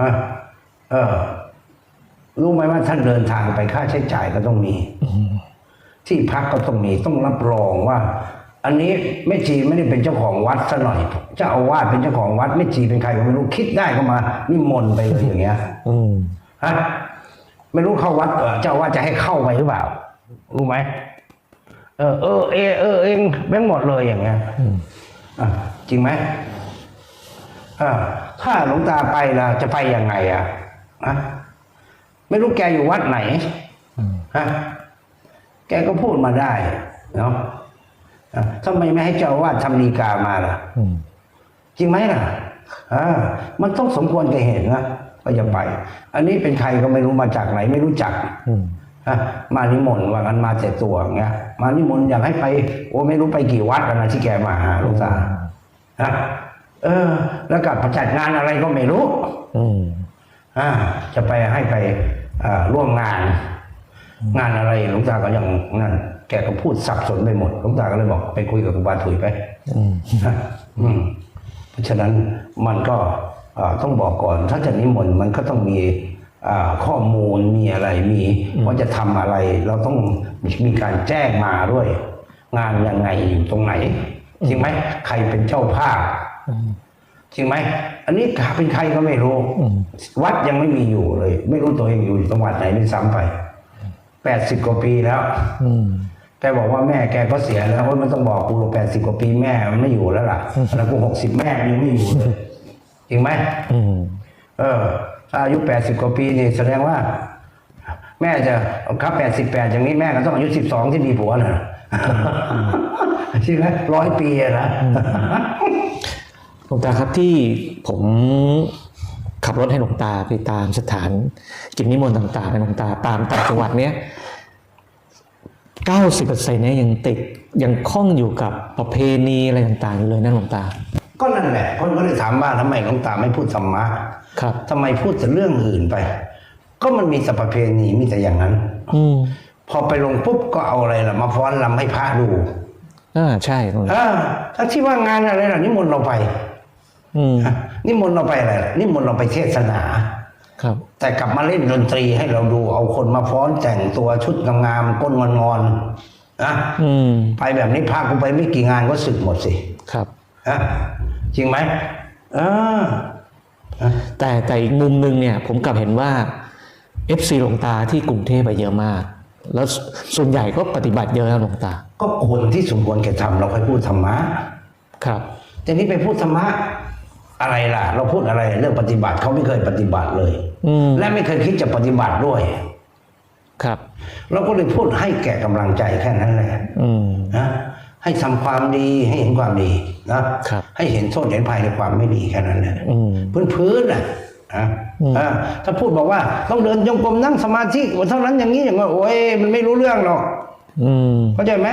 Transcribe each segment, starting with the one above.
อะเออรู้ไหมว่าท่านเดินทางไปค่าใช้จ่ายก็ต้องมีที่พักก็ต้องมีต้องรับรองว่า อันนี้แม่จีไม่ได้เป็นเจ้าของวัดซะหน่อยเจ้าอาวาสเป็นเจ้าของวัดแม่จีเป็นใครก็ไม่รู้คิดได้ก็มานิมนต์ไปเลยอย่างเงี้ยอืมฮะไม่รู้เข้าวัดเออเจ้าว่าจะให้เข้าไปหรือเปล่า รู้ไหมเออเออเออเออเองแม่งหมดเลยอย่างเงี้ยอะจริงไหมอ่า ถ้าหลวงตาไปล่ะ จะไปยังไงอะฮะไม่รู้แกอยู่วัดไหนฮะแกก็พูดมาได้ เนาะอะทำไมไม่ให้เจ้าอาวาดทำดีกามาล่ะอืมจริงไหมล่ะอ่ามันต้องสมควรแก่เหตุนะก็จะไป อันนี้เป็นใครก็ไม่รู้มาจากไหน ไม่รู้จักอืมฮะมานิมนต์ว่ากันมาแต่ตัวอย่างเงี้ยมานิมนต์อยากให้ไป โอ้ไม่รู้ไปกี่วัดแล้วนะที่แกมาหาหลวงตาฮะ เออ แล้วกับจัดงานอะไรก็ไม่รู้อืมอ่า จะไปให้ไปอ่าร่วมงาน งานอะไรหลวงตาก็ยังนั่นแกก็พูดสับสนไปหมดหลวงตาก็เลยบอกไปคุยกับครูบาถุยไปอืมนะอืมเพราะฉะนั้นมันก็อ่าต้องบอกก่อน ถ้าจะนิมนต์มันก็ต้องมีอ่าข้อมูลมีอะไรมีว่าจะทำอะไร เราต้องมีการแจ้งมาด้วย งานยังไงอยู่ตรงไหนจริงไหมใครเป็นเจ้าภาพ จริงไหม อันนี้เป็นใครก็ไม่รู้วัดยังไม่มีอยู่เลย ไม่รู้ตัวเองอยู่จังหวัดไหนด้วยซ้ำไปแปดสิบกว่าปีแล้วอืมแกบอกว่าแม่แกก็เสียแล้วว่ามันต้องบอกกูแปดสิบกว่าปีแม่มันไม่อยู่แล้วล่ะแล้วกูหกสิบแม่มันยังไม่อยู่เลยจริงไหมอืมเออถ้าอายุแปดสิบกว่าปีนี่แสดงว่า แม่จะครับแปดสิบแปดอย่างนี้แม่ก็ต้องอายุสิบสองที่มีผัวนะใช่ไหมร้อยปีอะนะ หลวงตาครับที่ผมขับรถให้หลวงตาไปตามสถานกิจนิมนต์ต่างๆในหลวงตาตามต่างจังหวัดเนี้ยเก้าสิบเปอร์เซ็นต์เนี่ยยังติดยังคล้องอยู่กับประเพณีอะไรต่างๆอยู่เลยนะหลวงตา ก็นั่นแหละคนก็เลยถามว่าทำไมหลวงตาไม่พูดธรรมะครับทำไมพูดแต่เรื่องอื่นไป ก็มันมีแต่ประเพณีมีแต่อย่างนั้น อืมพอไปลงปุ๊บก็เอาอะไรล่ะ มาฟ้อนรำให้พระดูอ่าใช่หลวงตาอ่าถ้าที่ว่างานอะไรล่ะนิมนต์เราไปอืมอะ นิมนต์เราไปอะไรล่ะนิมนต์เราไปเทศนาครับ แต่กลับมาเล่นดนตรีให้เราดูเอาคนมาฟ้อนแต่งตัวชุดงามๆก้นงอนๆนะอืมไปแบบนี้พากูไปไม่กี่งานก็สึกหมดสิครับฮะจริงไหมเออแต่แต่อีกมุมหนึ่งเนี่ย ผมกลับเห็นว่า FC หลวงตาที่กรุงเทพไปเยอะมาก แล้วส่วนใหญ่ก็ปฏิบัติเยอะนะหลวงตา ก็คนที่สมควรแก่ทำเราค่อยพูดธรรมะครับแต่นี้ไปพูดธรรมะ อะไรล่ะ เราพูดอะไร เรื่องปฏิบัติเขาไม่เคยปฏิบัติเลยอืมและไม่เคยคิดจะปฏิบัติด้วย ครับ เราก็เลยพูดให้แก่กำลังใจแค่นั้นแหละอืมนะให้ทำความดีให้เห็นความดีนะครับ ให้เห็นโทษเห็นภัยในความไม่ดีแค่นั้นแหละอืมพื้นพื้นๆน่ะนะอืมอ่าถ้าพูดบอกว่า ต้องเดินจงกรมนั่งสมาธิเท่านั้นอย่างนี้อย่างว่าโอ้ยมันไม่รู้เรื่องหรอกอืมเข้าใจไหม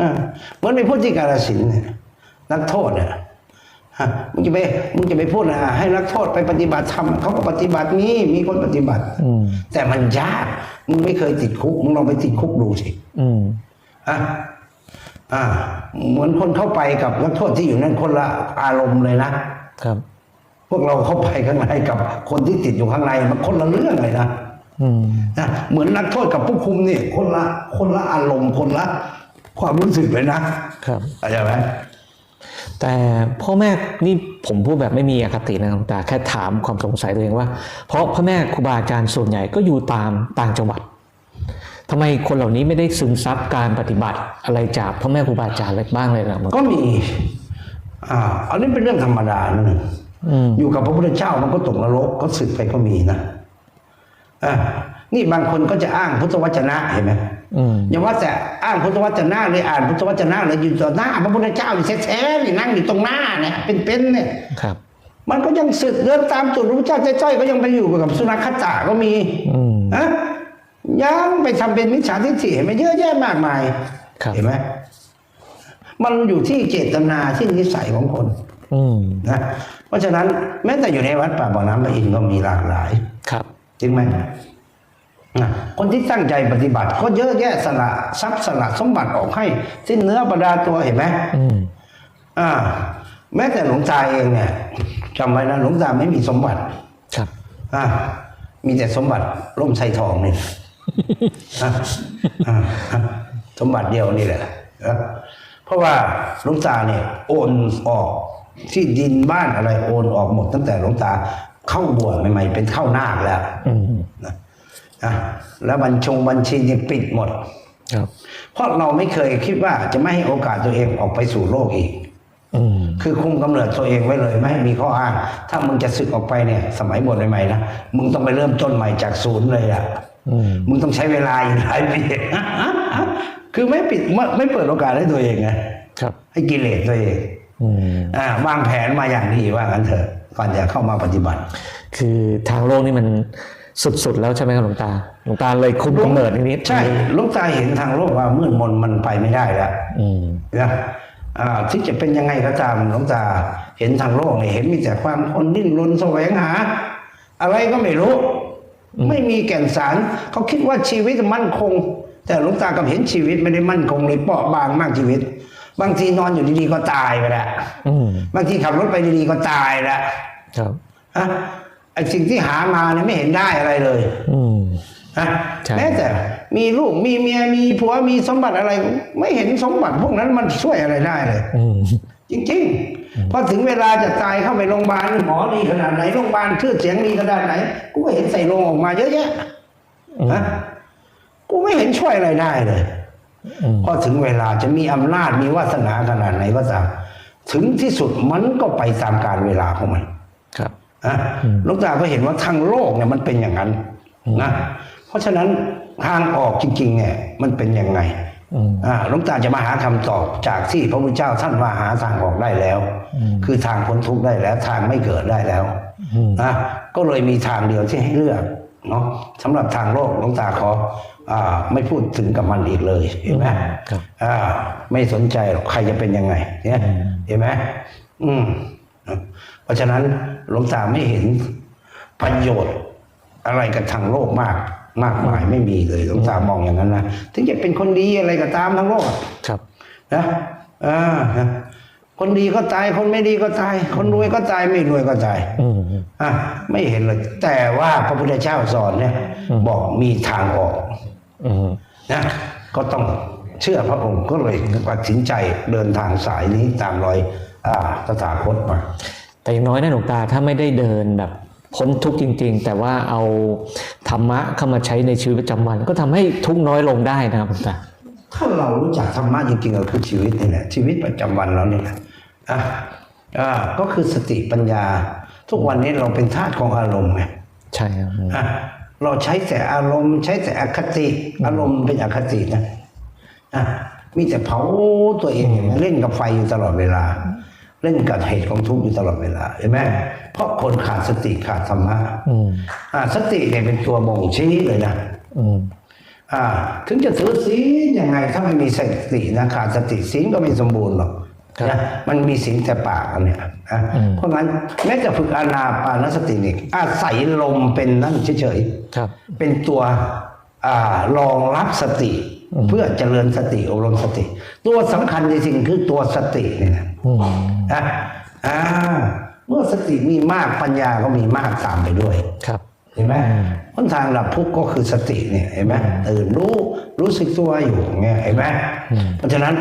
อ่าเหมือนไปพูดที่กาลสินธุ์เนี่ยนักโทษเนี่ยฮะ มึงจะไปมึงจะไปพูดนะให้นักโทษไปปฏิบัติธรรมเขาก็ปฏิบัตินี้มีคนปฏิบัติอืมแต่มันยากมึงไม่เคยติดคุกมึงลองไปติดคุกดูสิอืมอะอ่า เหมือนคนเข้าไปกับนักโทษที่อยู่นั่นคนละอารมณ์เลยนะครับ พวกเราเข้าไปข้างในกับคนที่ติดอยู่ข้างในมันคนละเรื่องเลยนะอืมนะเหมือนนักโทษกับผู้คุมนี่คนละคนละอารมณ์คนละความรู้สึกเลยนะครับเข้าใจไหม แต่พ่อแม่นี่ผมพูดแบบไม่มีอคตินะหลวงตาแค่ถามความสงสัยตัวเองว่า เพราะพ่อแม่ครูบาอาจารย์ส่วนใหญ่ก็อยู่ตามต่างจังหวัดทำไมคนเหล่านี้ไม่ได้ซึมซับการปฏิบัติอะไรจากพ่อแม่ครูบาอาจารย์อะไรบ้างเลยนะก็มีอ่าอันนี้เป็นเรื่องธรรมดานั่นเองอืมอยู่กับพระพุทธเจ้ามันก็ตกนรกก็สึกไปก็มีนะอ่า นี่บางคนก็จะอ้างพุทธวจนะเห็นไหมอืมอย่าว่าแต่อ้างพุทธวจนะเลยอ่านพุทธวจนะเลยอยู่ต่อหน้าพระพุทธเจ้าอยู่แท้ๆนี่นั่งอยู่ตรงหน้าเนี่ยเป็นๆเนี่ยครับ มันก็ยังสึกเดินตามจุดพระพุทธเจ้าจ้อยๆก็ยังไปอยู่กับสุนัขขตาก็มีอืมนะยังไปทำเป็นมิจฉาทิฏฐิเห็นไหมเยอะแยะมากมายครับเห็นไหมมันอยู่ที่เจตนาที่นิสัยของคนอืมนะเพราะฉะนั้นแม้แต่อยู่ในวัดป่าบ่อน้ำพระอินทร์ก็มีหลากหลาย ครับจริงไหม นะคนที่ตั้งใจปฏิบัติก็เยอะแยะสละทรัพย์สละสมบัติออกให้ สิ้นเนื้อประดาตัวเห็นไหมอืมอ่า แม้แต่หลวงตาเองเนี่ยจำไว้นะหลวงตาไม่มีสมบัติ ครับอะมีแต่สมบัติร่มไทรทองนี่อะอะอะสมบัติเดียวนี่แหละอะเพราะว่าหลวงตาเนี่ย โอนออกที่ดินบ้านอะไรโอนออกหมดตั้งแต่หลวงตาเข้าบวชใหม่ๆเป็นเข้านาคแล้วอืม นะอะแล้วบัญชงบัญชีเนี่ยปิดหมดครับเพราะเราไม่เคยคิดว่าจะไม่ให้โอกาสตัวเองออกไปสู่โลกอีกอืมคือคุมกำเนิดตัวเองไว้เลยไม่ให้มีข้ออ้าง ถ้ามึงจะสึกออกไปเนี่ย สมัยบวชใหม่ๆนะมึงต้องไปเริ่มต้นใหม่จากศูนย์เลยอะอืมมึงต้องใช้เวลาอีกหลายปีคือไม่ปิดไม่ไม่เปิดโอกาสให้ตัวเองไงครับให้กิเลสตัวเองอืมอ่าวางแผนมาอย่างดีว่างั้นเถอะก่อนจะเข้ามาปฏิบัติ คือทางโลกนี่มัน สุดๆแล้วใช่ไหมครับหลวงตาหลวงตาเลยคุมกำเนิดนิดๆใช่หลูกตาเห็นทางโลกว่ามืดมนมันไปไม่ได้แล้วอืมนะอ่าที่จะเป็นยังไงก็ตามหลวงตาเห็นทางโลกเนี่ยเห็นมีแต่ความคนดิ้นรนแสวงหา อะไรก็ไม่รู้ ไม่มีแก่นสารเขาคิดว่าชีวิตมั่นคง แต่หลวงตากับเห็นชีวิตไม่ได้มั่นคงเลยเปราะบางมากชีวิต บางทีนอนอยู่ดีๆก็ตายไปแล้วอืมบางทีขับรถไปดีๆก็ตายแล้วครับฮะ ไอสิ่งที่หามาเนี่ยไม่เห็นได้อะไรเลย อืมฮะใช่แม้แต่มีลูกมีเมียมีผัวมีสมบัติอะไร ไม่เห็นสมบัติพวกนั้นมันช่วยอะไรได้เลยอืมจริงๆพอถึงเวลาจะตายเข้าไปโรงพยาบาลหมอดีขนาดไหนโรงพยาบาลชื่อเสียงดีขนาดไหน กูก็เห็นใส่โรงออกมาเยอะแยะอืมฮะกูไม่เห็นช่วยอะไรได้เลยอืมพอถึงเวลาจะมีอำนาจมีวาสนาขนาดไหนก็ตามถึงที่สุดมันก็ไปตามการเวลาของมันครับ นะหลูกตาก็เห็นว่าทางโลกเนี่ยมันเป็นอย่างนั้นนะเพราะฉะนั้นทางออกจริงๆเนี่ยมันเป็นยังไงอืมอ่าหลวงตาจะมาหาคำตอบจากที่พระพุทธเจ้าท่านว่าหาทางออกได้แล้ว คือทางพ้นทุกข์ได้แล้ว ทางไม่เกิดได้แล้วอืมนะก็เลยมีทางเดียวที่ให้เลือกเนาะสำหรับทางโลกหลวงตาขออ่าไม่พูดถึงกับมันอีกเลยเห็นไหมครับอ่าไม่สนใจหรอกใครจะเป็นยังไงเนี่ยเห็นไหมอืม เพราะฉะนั้นหลวงตาไม่เห็นประโยชน์อะไรกับทางโลกมาก มากมายไม่มีเลยหลวงตามองอย่างนั้นนะถึงจะเป็นคนดีอะไรก็ตามทั้งโลกอะครับนะอ่านะคนดีก็ตาย คนไม่ดีก็ตาย คนรวยก็ตายไม่รวยก็ตายอืมอะไม่เห็นเลย แต่ว่าพระพุทธเจ้าสอนเนี่ย บอกมีทางออกอืมนะก็ต้องเชื่อพระองค์ก็เลยตัดสินใจเดินทางสายนี้ตามรอยอ่าตถาคตมา แต่อย่างน้อยนะหลวงตาถ้าไม่ได้เดินแบบพ้นทุกข์จริง ๆ แต่ว่าเอาธรรมะเข้ามาใช้ในชีวิตประจำวัน ก็ทำให้ทุกข์น้อยลงได้นะครับหลวงตาถ้าเรารู้จักธรรมะจริงๆก็คือชีวิตนี่แหละชีวิตประจำวันเรานี่แหละอะอ่าก็คือสติปัญญา ทุกวันนี้เราเป็นทาสของอารมณ์ไงใช่ครับอะเราใช้แต่อารมณ์ ใช้แต่อคติอารมณ์เป็นอคตินะอะมีแต่เผาตัวเองอย่างนี้เล่นกับไฟอยู่ตลอดเวลา เล่นกับเหตุของทุกข์อยู่ตลอดเวลาเห็นไหมเพราะคนขาดสติขาดธรรมะอืมอะสติเนี่ยเป็นตัวบ่งชี้เลยนะอืมอ่า ถึงจะถือศีลยังไงถ้าไม่มีสตินะขาดสติศีลก็ไม่สมบูรณ์หรอกครับนะมันมีศีลแต่ปากอันเนี่ยอะอืมเพราะงั้นแม้จะฝึกอานาปานสตินี่อาศัยลมเป็นนั่นเฉยๆครับเป็นตัวอ่ารองรับสติ เพื่อเจริญสติอบรมสติ ตัวสำคัญจริงๆคือตัวสติเนี่ยนะอืมอะอ่าเมื่อสติมีมากปัญญาก็มีมากตามไปด้วยครับเห็นไหมหนทางดับทุกข์ก็คือสติเนี่ยเห็นไหมตื่นรู้รู้สึกตัวอยู่เงี้ยเห็นไหมเพราะฉะนั้น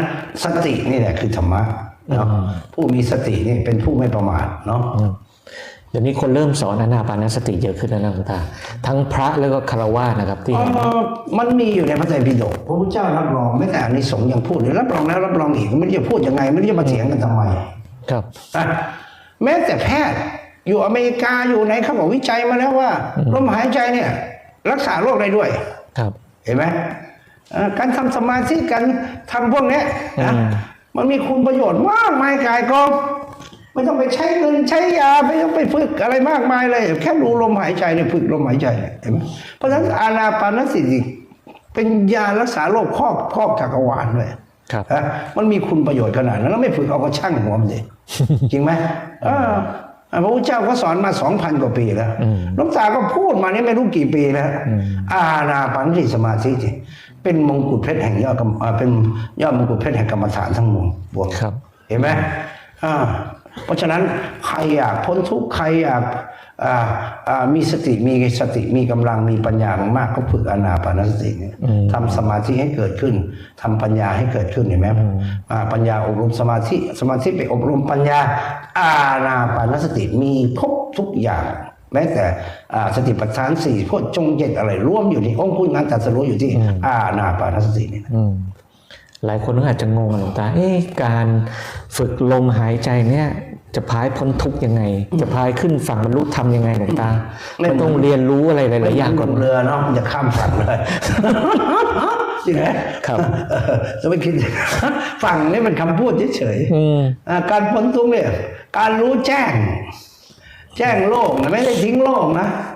สตินี่แหละคือธรรมะเนาะผู้มีสตินี่เป็นผู้ไม่ประมาทเนาะอืมเดี๋ยวนี้คนเริ่มสอนอนาปานสติเยอะขึ้นแล้วนะหลวงตาทั้งพระแล้วก็คารวะนะครับที่เอ่อมันมีอยู่ในพระไตรปิฎกพระพุทธเจ้ารับรองไม่แต่อานิสงส์ยังพูดเลยรับรองแล้วรับรองอีกไม่รู้จะพูดยังไงไม่รู้จะมาเถียงกันทำไม ครับอะแม้แต่แพทย์อยู่อเมริกาอยู่ไหนเขาบอกวิจัยมาแล้วว่าลมหายใจเนี่ย รักษาโรคได้ด้วย ครับ เห็นไหมเอ่อการทำสมาธิการทำพวกเนี้ยนะอืมมันมีคุณประโยชน์มากมายกายกอง ไม่ต้องไปใช้เงินใช้ยาไม่ต้องไปฝึกอะไรมากมายเลย แค่ดูลมหายใจเนี่ยฝึกลมหายใจเนี่ยเห็นไหมเพราะฉะนั้นอานาปานสติเป็นยารักษาโรคครอบครอบจักรวาลด้วยครับฮะมันมีคุณประโยชน์ขนาดนั้นแล้วไม่ฝึกเอาก็ช่างหัวมันดิจริงไหมเออพระพุทธเจ้าก็สอนมาสองพันกว่าปีแล้วอืมหลวงตาก็พูดมานี่ไม่รู้กี่ปีแล้วอาณาปันสติสมาธิจิเป็นมงกุฎเพชรแห่งยอดกรรมอ่าเป็นยอดมงกุฎเพชรแห่งกรรมฐานทั้งมวลบวงครับเห็นไหมอ่า เพราะฉะนั้นใครอยากพ้นทุกข์ใครอยากอ่าอ่ามีสติมีสติมีกำลังมีปัญญามากก็ฝึกอานาปานสติเนี่ยทำสมาธิให้เกิดขึ้นทำปัญญาให้เกิดขึ้นเห็นไหมอ่าปัญญาอบรมสมาธิสมาธิไปอบรมปัญญาอานาปานสติมีครบทุกอย่างแม้แต่อ่าสติปัฏฐานสี่พวกจงเจ็ดอะไรร่วมอยู่ที่องค์คุณงานตรัสรู้อยู่ที่อานาปานสตินี่นะอืม หลายคนก็อาจจะงงอะหลวงตา เอ๊ะการฝึกลมหายใจเนี่ยจะพายพ้นทุกข์ยังไง จะพายขึ้นฝั่งบรรลุธรรมยังไงหลวงตาไม่ก็ต้องเรียนรู้อะไรหลายๆอย่างก่อนเรือเนาะมันจะข้ามฝั่งเลยจริงไหมครับเออจะไม่คิดฝั่งนี่มันคำพูดเฉยๆอืมอ่าการพ้นทุกข์เนี่ยการรู้แจ้ง แจ้งโลกนะไม่ได้ทิ้งโลกนะอ่าอ่า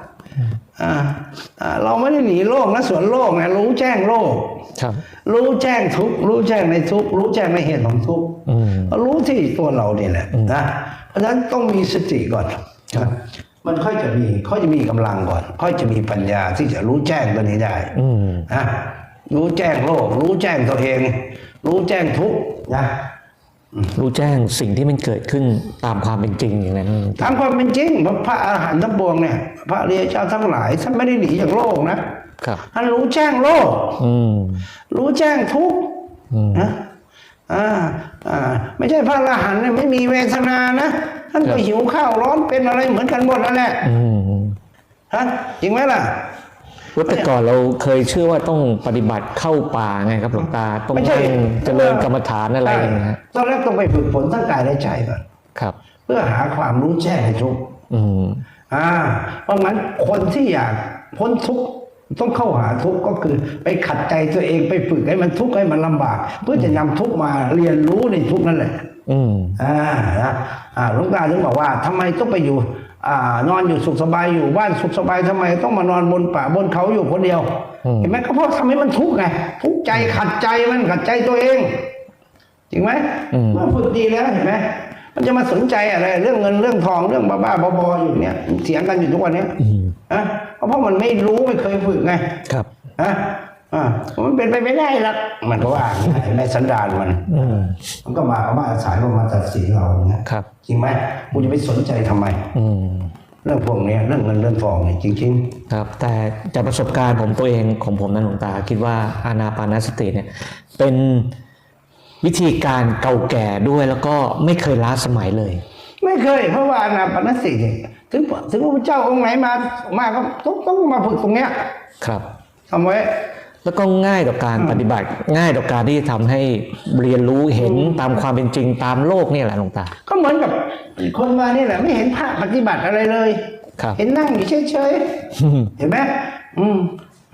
เราไม่ได้หนีโลกนะส่วนโลกนะรู้แจ้งโลกครับรู้แจ้งทุกข์รู้แจ้งในทุกข์รู้แจ้งในเหตุของทุกข์อืมรู้ที่ตัวเราเนี่ยแหละนะเพราะฉะนั้นต้องมีสติก่อนครับมันค่อยจะมีค่อยจะมีกำลังก่อน ค่อยจะมีปัญญาที่จะรู้แจ้งตัวนี้ได้อืมนะรู้แจ้งโลก รู้แจ้งตัวเอง รู้แจ้งทุกข์นะ รู้แจ้งสิ่งที่มันเกิดขึ้นตามความเป็นจริงอย่างนั้นหลวงตาตามความเป็นจริงพระอาหารหันต์ทั้งปวงเนี่ย พระอริยเจ้าทั้งหลายท่านไม่ได้หนีจากโลกนะครับท่านรู้แจ้งโลกอืมรู้แจ้งทุกข์อืมนะอ่าอ่าไม่ใช่พระอรหันต์เนี่ยไม่มีเวทนานะท่านครัก็บหิวข้าวร้อนเป็นอะไรเหมือนกันหมดนั่นแหละอืมฮะจริงไหมล่ะ ว่าแต่ก่อนเราเคยเชื่อว่าต้องปฏิบัติเข้าป่าไงครับหลวงตาต้องไม่ใช่นั่งเจริญกรรมฐานอะไรอย่างเงี้ยตอนแรกต้องไปฝึกฝนทั้งกายและใจก่อนครับ เพื่อหาความรู้แจ้งในทุกข์อืมอ่า เพราะงั้นคนที่อยากพ้นทุกข์ต้องเข้าหาทุกข์ก็คือไปขัดใจตัวเองไปฝึกให้มันทุกข์ให้มันลำบาก เพื่อจะนำทุกข์มาเรียนรู้ในทุกข์นั่นแหละ อืมอ่านะอ่าหลวงตาถึงบอกว่าทำไมต้องไปอยู่ อ่านอนอยู่สุขสบายอยู่บ้านสุขสบายทำไม ต้องมานอนบนป่าบนเขาอยู่คนเดียวอืมเห็นไหมก็เพราะทำให้มันทุกข์ไงทุกข์ใจขัดใจมันขัดใจตัวเองจริงไหมเมื่อฝึกดีแล้วเห็นไหมมันจะมาสนใจอะไร เรื่องเงินเรื่องทองเรื่องบ้าๆบอๆอยู่เนี่ยเถียงกันอยู่ทุกวันเนี้ยอืมอะก็เพราะมันไม่รู้ไม่เคยฝึกไงครับฮะ อ่ามันเป็นไปไม่ได้หรอกมันก็ว่าอย่างนี้ในสันดานมันอืมมันก็มาเอามาอาศัยมามาตัดสินเราอย่างเงี้ยครับจริงไหมกูจะไปสนใจทำไม อืมเรื่องพวกเนี้ยเรื่องเงินเรื่องทองเนี่ยจริงครับ แต่จากประสบการณ์ผมตัวเองของผมนะหลวงตา คิดว่าอานาปานสติเนี่ย เป็นวิธีการเก่าแก่ด้วยแล้วก็ไม่เคยล้าสมัยเลยๆไม่เคย เพราะว่าอนาปานสติเนี่ยถึงถึงพระพุทธเจ้าองค์ไหนมามาก็ต้องต้องมาฝึกตรงเนี้ยครับทำไว้ แล้วก็ง่ายต่อการปฏิบัติ ง่ายต่อการที่จะทำให้เรียนรู้เห็นตามความเป็นจริงตามโลกเนี่ยแหละหลวงตา ก็เหมือนกับคนมานี่แหละไม่เห็นภาคปฏิบัติอะไรเลยครับเห็นนั่งอยู่เฉยๆเห็นไหมอืม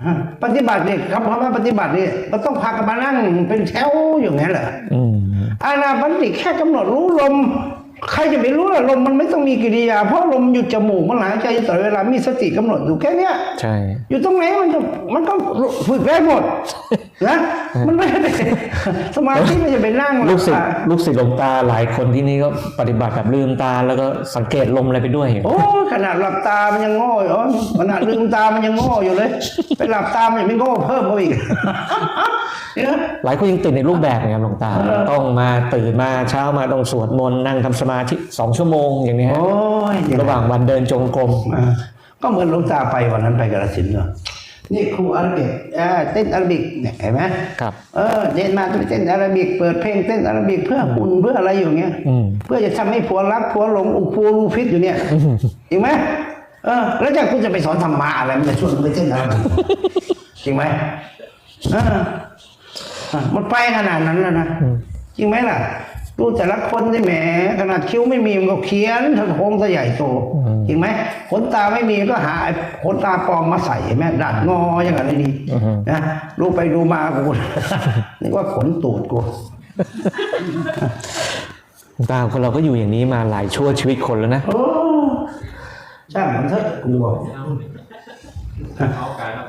ฮะปฏิบัติเนี่ยคำว่าปฏิบัติเนี่ยก็ต้องพากันมานั่งเป็นแถวอย่างนี้นแหละอืมอานาปานสติแค่กำหนดรู้ลม ใครจะไปรู้ล่ะลมมันไม่ต้องมีกิริยา เพราะลมอยู่จมูกมันหายใจอยู่ตลอดเวลามีสติกำหนดอยู่แค่เนี้ยใช่ อยู่ตรงไหนมันก็มันก็ฝึกได้หมดนะมันไม่ได้สมาธิไม่จะไปนั่งหรลูอกศิษย์ค่ะลูกศิษย์หลวงตาหลายคนที่นี่ก็ปฏิบัติแบบลืมตาแล้วก็สังเกตลมอะไรไปด้วยโอ้ยขนาดหลับตามันยังโง่อยู่อ๋อขนาดลืมตามันยังโง่อยู่เลยไปหลับตามันยังไม่โง่เพิ่มเข้าไปอีกเนี่ยหลายคนยังติดในรูปแบบนะครับหลวงตาต้องมาตื่นมาเช้ามาต้องสวดมนต์นั่งทำสมาธิสองชั่วโมงอย่างนี้ฮะโอ้ยอย่างนั้นระหว่างวันเดินจงกรมอ่าก็เหมือนหลวงตาไปวันนั้นไปกาฬสินธุ์เนาะนี่ครูอาราบิกอ่าเต้นอาราบิกเนี่ยเห็นไหมครับเออเดินมาจะไปเต้นอาราบิกเปิดเพลงเต้นอาราบิกเพื่อบุญเพื่ออะไรอยู่เงี้ยอืมเพื่อจะทำให้ผัวรักผัวหลงอุปูรูฟิตอยู่เนี่ยจริงไหมเออ แล้วจะคุณจะไปสอนธรรมะอะไรมันจะชวนมึงไปเต้นอาราบิกจริงไหมเอออะมันไปขนาดนั้นแล้วนะจริงไหมล่ะ ดูแต่ละคนที่แหมขนาดคิ้วไม่มีมันก็เขียนทั้งโค้งซะใหญ่โตจริงไหมขนตาไม่มีก็หาไอ้ขนตาปลอมมาใส่เห็นไหมดัดงออย่างนั้นเลยดีนะดูไปดูมากูนึกว่าขนตูดกูหลวงตาคนเราก็อยู่อย่างนี้มาหลายชั่วชีวิตคนแล้วนะโอ้ช่างมันเถอะกูบอกเอาการครับ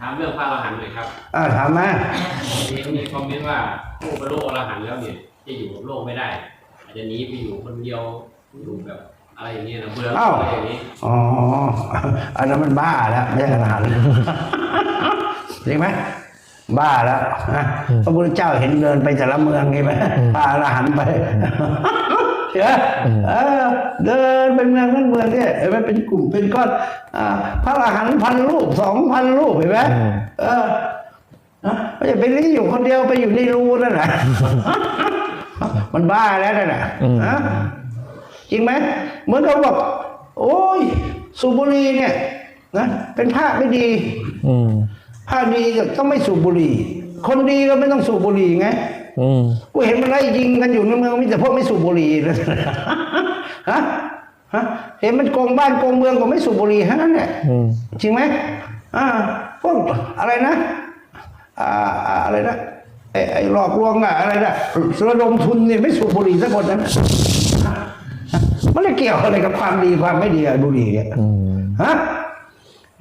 ถามเรื่องพระอรหันต์หน่อยครับ อ่าถามมามีมีคอมเมนต์ว่าผู้บรรลุอรหันต์แล้วเนี่ย จะอยู่กับโลกไม่ได้ อาจจะหนีไปอยู่คนเดียวอยู่แบบอะไรอย่างเงี้ยนะเบื่ออะไรอย่างนี้อ๋อ อันนั้นมันบ้าแล้วไม่ใช่อรหันต์จริงไหมบ้าแล้วนะพระพุทธเจ้าเห็นเดินไปแต่ละเมืองไงไหมพาอรหันต์ไปเห็นไหมเออเดินเป็นเมืองเป็นเมืองเนี่ยเห็นไหมเป็นกลุ่มเป็นก้อนอ่าพระอรหันต์พันรูปสองพันรูปเห็นไหมเออ นะไม่ใช่ไปรีอยู่คนเดียวไปอยู่ในรูนั่นแหละมันบ้าแล้วนั่นแหละฮะจริงไหมเหมือนเขาบอก โอ้ยสูบบุหรี่เนี่ยนะเป็นพระไม่ดีอืมพระดีก็ต้องไม่สูบบุหรี่ คนดีก็ไม่ต้องสูบบุหรี่ไงอืมกูเห็นมันไล่ยิงกันอยู่ในเมืองมีแต่พวกไม่สูบบุหรี่เลยฮะฮะเห็นมันโกงบ้านโกงเมืองก็ไม่สูบบุหรี่ทั้งนั้นแหละอืมจริงไหมอ่าพวกอะไรนะ อ่าอ่าอะไรนะไอ้ไอ้หลอกลวงอะอะไรนะระดมทุนเนี่ยไม่สูบบุหรี่สักคนนั้นน่ะมันเลยเกี่ยวอะไรกับความดีความไม่ดีอะบุหรี่เนี่ยอืมฮะ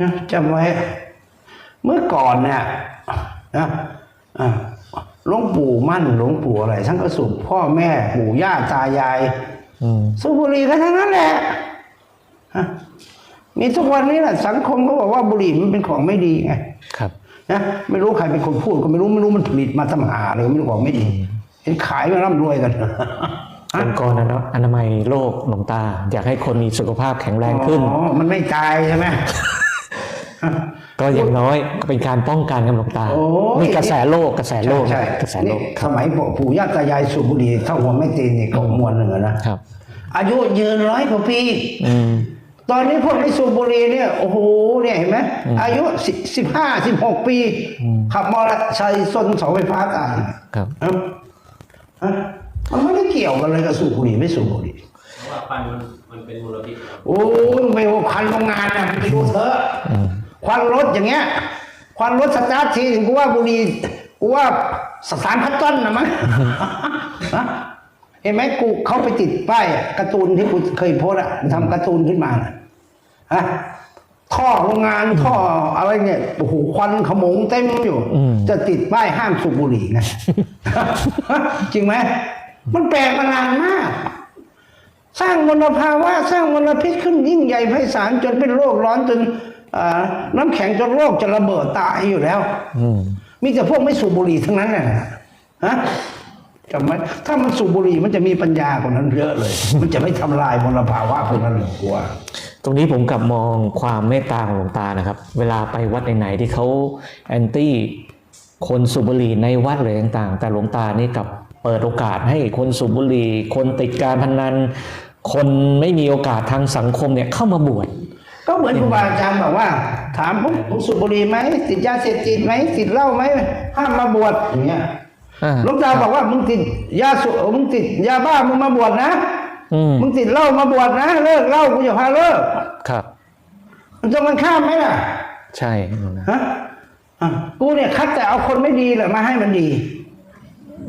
นะจำไว้ เมื่อก่อนเนี่ยนะอะหลวงปู่มั่นหลวงปู่อะไรท่านก็สูบพ่อแม่ปู่ย่าตายายอืมสูบบุหรี่กันทั้งนั้นแหละฮะมีทุกวันนี้แหละสังคมก็บอกว่าบุหรี่มันเป็นของไม่ดีไงครับ นะไม่รู้ใครเป็นคนพูดก็ไม่รู้ไม่รู้มันผลิตมาทำหาเลยไม่รู้ของไม่ดีเห็นขายมาร่ำรวยกันองค์กรอนาอนามัยโลกหลวงตา อยากให้คนมีสุขภาพแข็งแรงขึ้นอ๋อมันไม่ตายใช่ไหมก็อย่างน้อยก็เป็นการป้องกันกับหลวงตาโอ้ยนี่กระแสโลกกระแสโลกใช่กระแสใช่โลนี่กสมัยปู่ย่าตายายสูบบุหรี่เท่าหัวไม่ตีนนี่ก็มวลหนึ่งอะนะครับอายุยืนร้อยกว่าปีอืม ตอนนี้พวกไม่สูบบุหรี่เนี่ยโอ้โหเนี่ยเห็นไหมอายุสิสิบห้าสิบหกปี ขับมอเตอร์ไซค์ชนเสาไฟฟ้าตายครับเอ้าฮะมันไม่ได้เกี่ยวกันเลยกับสูบบุหรี่ไม่สูบบุหรี่เพราะว่าควันมันมันเป็นมลพิษครับโอ้ยไปว่าควันโรงงานนะไปดูเถอะควันรถอย่างเงี้ยควันรถสตาร์ททีถึงกูว่าบุหรี่กูว่าสถานพัดต้นนะมั้งฮะเห็นไหมกูเขาไปติดป้ายอะการ์ตูนที่กูเคยโพสต์อะทำการ์ตูนขึ้นมาน่ะ ฮะท่อโรงงานท่ออะไรเนี่ยโอ้โหควันขโมงเต็มอยู่อืมจะติดป้ายห้ามสูบบุหรี่นะ จริงไหม มันแปลกประหลาดมาก สร้างมลภาวะสร้างมลพิษขึ้นยิ่งใหญ่ไพศาลจนเป็นโลกร้อนจนอ่าน้ำแข็งจนโลกจะระเบิดตายอยู่แล้วอืมมีแต่พวกไม่สูบบุหรี่ทั้งนั้นน่ะฮะจำไว้ถ้ามันสูบบุหรี่มันจะมีปัญญากว่านั้นเยอะเลย มันจะไม่ทำลายมลภาวะพวกนั้นหรอกกลัว ตรงนี้ผมกลับมองความเมตตาของหลวงตานะครับ เวลาไปวัดไหนๆที่เขาแอนตี้คนสูบบุหรี่ในวัดเลยต่างๆ แต่หลวงตานี่กลับเปิดโอกาสให้คนสูบบุหรี่ คนติดการพนัน คนไม่มีโอกาสทางสังคมเนี่ยเข้ามาบวชก็เหมือนครูบาอาจารย์บอกว่า ถามผมผมสูบบุหรี่ไหมติดยาเสพติดไหมติดเหล้าไหมห้ามมาบวชอย่างเงี้ยอ่าหลวงตาบอกว่ามึงติดยาสูบมึงติดยาบ้ามึงมาบวชนะอื มมึงติดเหล้ามาบวชนะเลิกเหล้ากูจะพาเลิกครับ มันจะมันข้ามไหมล่ะ ใช่นะฮะอะกูเนี่ยคัดแต่เอาคนไม่ดีแหละมาให้มันดี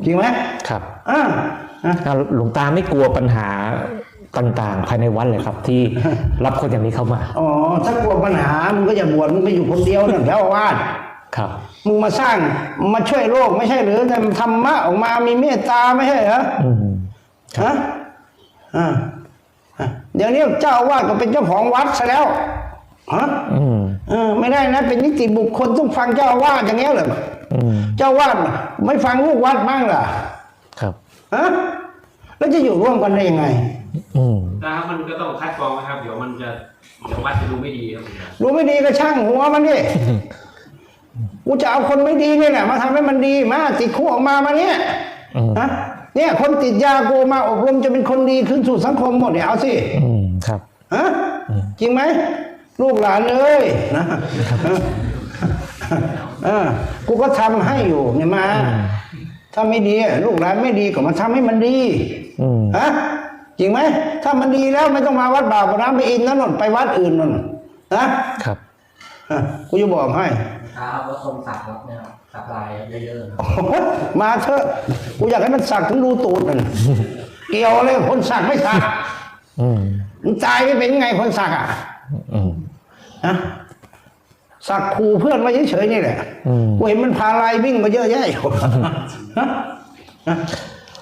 จริงไหมครับอ่าอะอ่าหลวงตาไม่กลัวปัญหาต่างๆ ภายในวัดเลยครับ ที่รับคนอย่างนี้เข้ามา อ๋อ ถ้ากลัวปัญหา มึงก็อย่าบวชมึงไปอยู่คนเดียวนั่นแล้ววาดครับ มึงมาสร้างมาช่วยโลกไม่ใช่หรือแต่ธรรมะออกมามีเมตตาไม่ใช่เหรออืมฮะ อ่าอะเดี๋ยวนี้เจ้าอาวาสก็เป็นเจ้าของวัดซะแล้วฮะอืมเออไม่ได้นะ เป็นนิติบุคคลต้องฟังเจ้าอาวาสอย่างเงี้ยเหรออืมเจ้าอาวาสไม่ฟังลูกวัดบ้างเหรอครับฮะแล้วจะอยู่ร่วมกันได้ยังไงอืมนะครับมันก็ต้องคัดกรองนะครับ เดี๋ยวมันจะเดี๋ยววัดจะดูไม่ดีครับผมรู้ไม่ดีก็ช่างหัวมันดิกูจะเอาคนไม่ดีเนี่ยแหละมาทำให้มันดีมาติดคุกออกมามาเนี่ยอืมฮะ เนี่ย คนติดยากูมาอบรมจะเป็นคนดีขึ้นสู่สังคมหมดเนี่ยเอาสิอืมครับฮะจริงไหมลูกหลานเอ้ยนะเออกูก็ทำให้อยู่เนี่ยมา ถ้าไม่ดีอะลูกหลานไม่ดีก็มาทำให้มันดีอืมฮะจริงไหมถ้ามันดีแล้วไม่ต้องมาวัดบาปน้ำไปอินนั่นนนไปวัดอื่นนั่นนะครับฮะกูจะบอกให้ครับแล้วทรงสักครับเนี่ยครับ สักลายเยอะๆครับโอ้โหมาเถอะกูอยากให้มันสักถึงรูตูดนั่นเกี่ยวอะไรกับคนสักไม่สักอืมมันตายไม่เป็นไงคนสักอะอืมนะสักขู่เพื่อนไว้เฉยๆนี่แหละอืมกูเห็นมันพาลายวิ่งมาเยอะแยะอยู่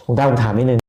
หลวงตาผมถามนิดนึง